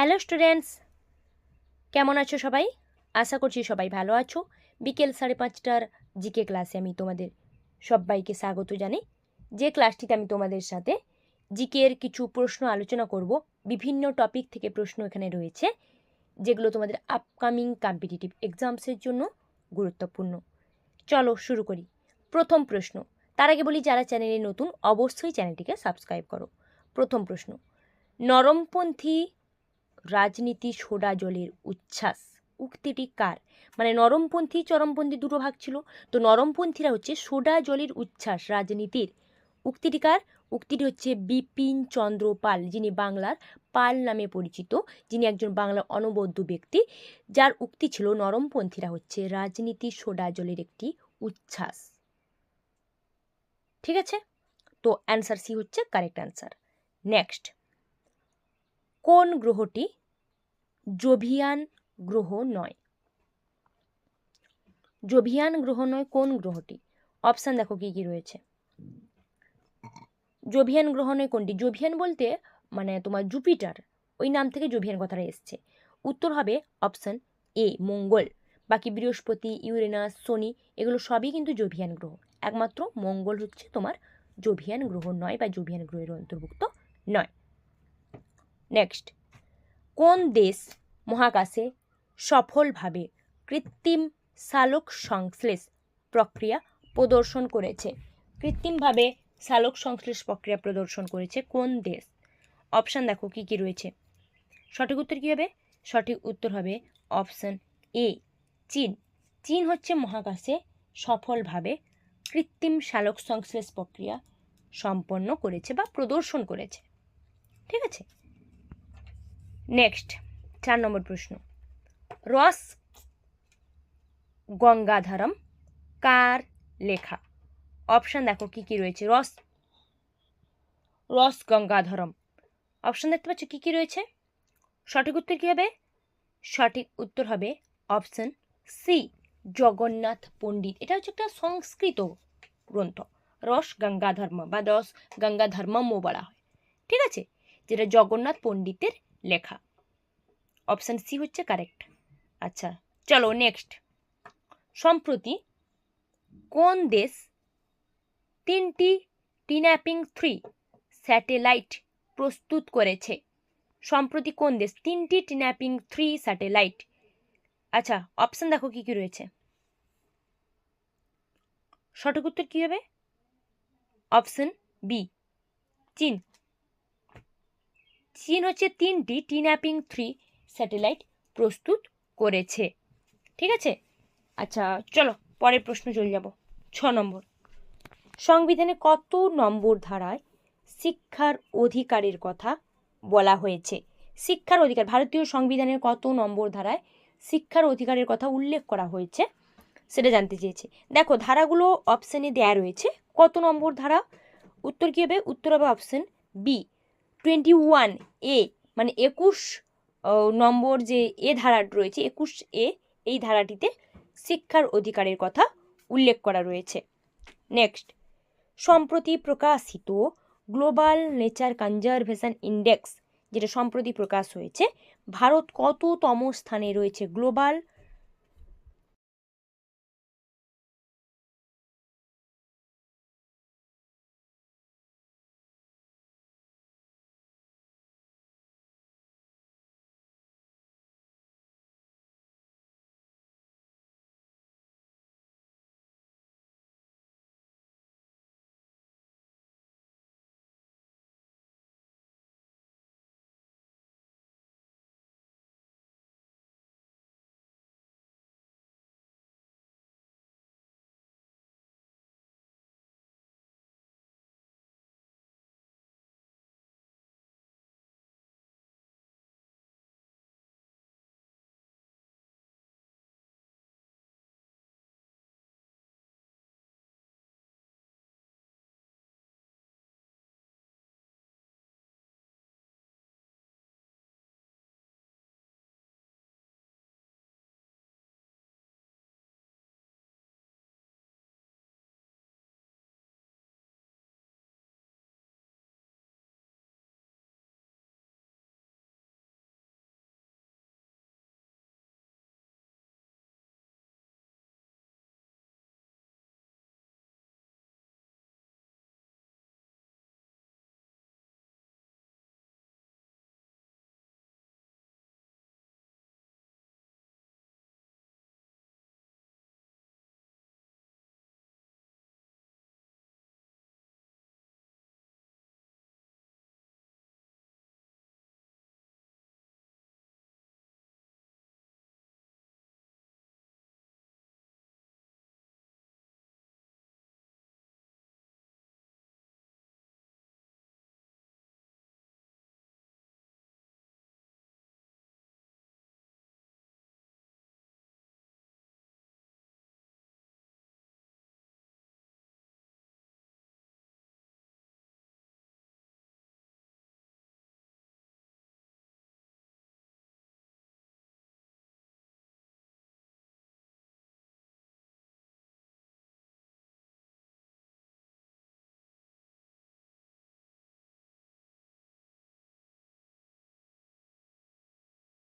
Hello students, কেমন আছো সবাই? আশা করছি সবাই ভালো আছো। বিকেল সাড়ে পাঁচটার জিকে ক্লাসে আমি তোমাদের সবাইকে স্বাগত জানাই। যে ক্লাসটিতে আমি তোমাদের সাথে জিকের কিছু প্রশ্ন আলোচনা করব, বিভিন্ন টপিক থেকে প্রশ্ন এখানে রয়েছে, যেগুলো তোমাদের আপকামিং কম্পিটিটিভ এক্সামসের জন্য গুরুত্বপূর্ণ। চলো শুরু করি। প্রথম প্রশ্ন, তার আগে বলি যারা চ্যানেলে নতুন, অবশ্যই চ্যানেলটিকে সাবস্ক্রাইব করো। প্রথম প্রশ্ন, নরমপন্থী রাজনীতি সোডা জলের উচ্ছ্বাস। উক্তিটি কার? মানে নরমপন্থী, চরমপন্থী দুটো ভাগ ছিল। তো নরমপন্থীরা হচ্ছে সোডা জলের উচ্ছ্বাস রাজনীতির। উক্তিটি কার? উক্তিটি হচ্ছে বিপিন চন্দ্র পাল, যিনি বাংলার পাল নামে পরিচিত, যিনি একজন বাংলার অনবদ্য ব্যক্তি, যার উক্তি ছিল নরমপন্থীরা হচ্ছে রাজনীতি সোডা জলের একটি উচ্ছ্বাস। ঠিক আছে? তো অ্যান্সার সি হচ্ছে কারেক্ট অ্যান্সার নেক্সট কোন গ্রহটি? জোভিয়ান গ্রহ নয়। জোভিয়ান গ্রহ নয়, কোন গ্রহটি? অপশান দেখো কী কী রয়েছে। জোভিয়ান গ্রহ নয়, কোনটি? জোভিয়ান বলতে মানে তোমার জুপিটার, ওই নাম থেকে জোভিয়ান কথাটা এসছে। উত্তর হবে অপশান এ, মঙ্গল। বাকি বৃহস্পতি, ইউরেনাস, শনি, এগুলো সবই কিন্তু জোভিয়ান গ্রহ। একমাত্র মঙ্গল হচ্ছে তোমার জোভিয়ান গ্রহ নয় বা জোভিয়ান গ্রহের অন্তর্ভুক্ত নয়। নেক্সট কোন দেশ মহাকাশে সফলভাবে কৃত্রিম সালোক সংশ্লেষ প্রক্রিয়া প্রদর্শন করেছে? কৃত্রিমভাবে সালোক সংশ্লেষ প্রক্রিয়া প্রদর্শন করেছে কোন দেশ? অপশান দেখো, কী কী রয়েছে? সঠিক উত্তর কী হবে? সঠিক উত্তর হবে অপশান এ চীন। চীন হচ্ছে মহাকাশে সফলভাবে কৃত্রিম সালোক সংশ্লেষ প্রক্রিয়া সম্পন্ন করেছে বা প্রদর্শন করেছে। ঠিক আছে? নেক্সট চার নম্বর প্রশ্ন। রস গঙ্গাধরম কার লেখা? অপশান দেখো কি কি রয়েছে। রস রস গঙ্গাধরম। অপশান দেখতে পাচ্ছ কি কি রয়েছে? সঠিক উত্তর কী হবে? সঠিক উত্তর হবে অপশান সি জগন্নাথ পণ্ডিত। এটা হচ্ছে একটা সংস্কৃত গ্রন্থ। রস গঙ্গাধর্ম বা রস গঙ্গাধর্মমও বলা হয়। ঠিক আছে? যেটা জগন্নাথ পণ্ডিতের লেখা। অপশান সি হচ্ছে কারেক্ট আচ্ছা চলো নেক্সট সম্প্রতি কোন দেশ তিনটি টিন্যাপিং থ্রি স্যাটেলাইট প্রস্তুত করেছে? সম্প্রতি কোন দেশ তিনটি টিন্যাপিং থ্রি স্যাটেলাইট আচ্ছা অপশান দেখো কী কী রয়েছে। সঠিক উত্তর কী হবে? অপশান বি চীন। চীন হচ্ছে তিনটি টিন্যাপিং থ্রি স্যাটেলাইট প্রস্তুত করেছে। ঠিক আছে? আচ্ছা চলো, পরের প্রশ্ন চলে যাব। ছ নম্বর। সংবিধানে কত নম্বর ধারায় শিক্ষার অধিকারের কথা বলা হয়েছে? শিক্ষার অধিকার, ভারতীয় সংবিধানের কত নম্বর ধারায় শিক্ষার অধিকারের কথা উল্লেখ করা হয়েছে? সেটা জানতে চেয়েছে। দেখো, ধারাগুলো অপশানে দেয়া রয়েছে। কত নম্বর ধারা? উত্তর কী হবে? উত্তর হবে অপশান বি টোয়েন্টি ওয়ান এ মানে একুশ নম্বর যে এ ধারা রয়েছে, একুশ এ, এই ধারাটিতে শিক্ষার অধিকারের কথা উল্লেখ করা রয়েছে। নেক্সট, সম্প্রতি প্রকাশিত গ্লোবাল নেচার কনজারভেশন ইন্ডেক্স, যেটা সম্প্রতি প্রকাশ হয়েছে, ভারত কততম স্থানে রয়েছে? গ্লোবাল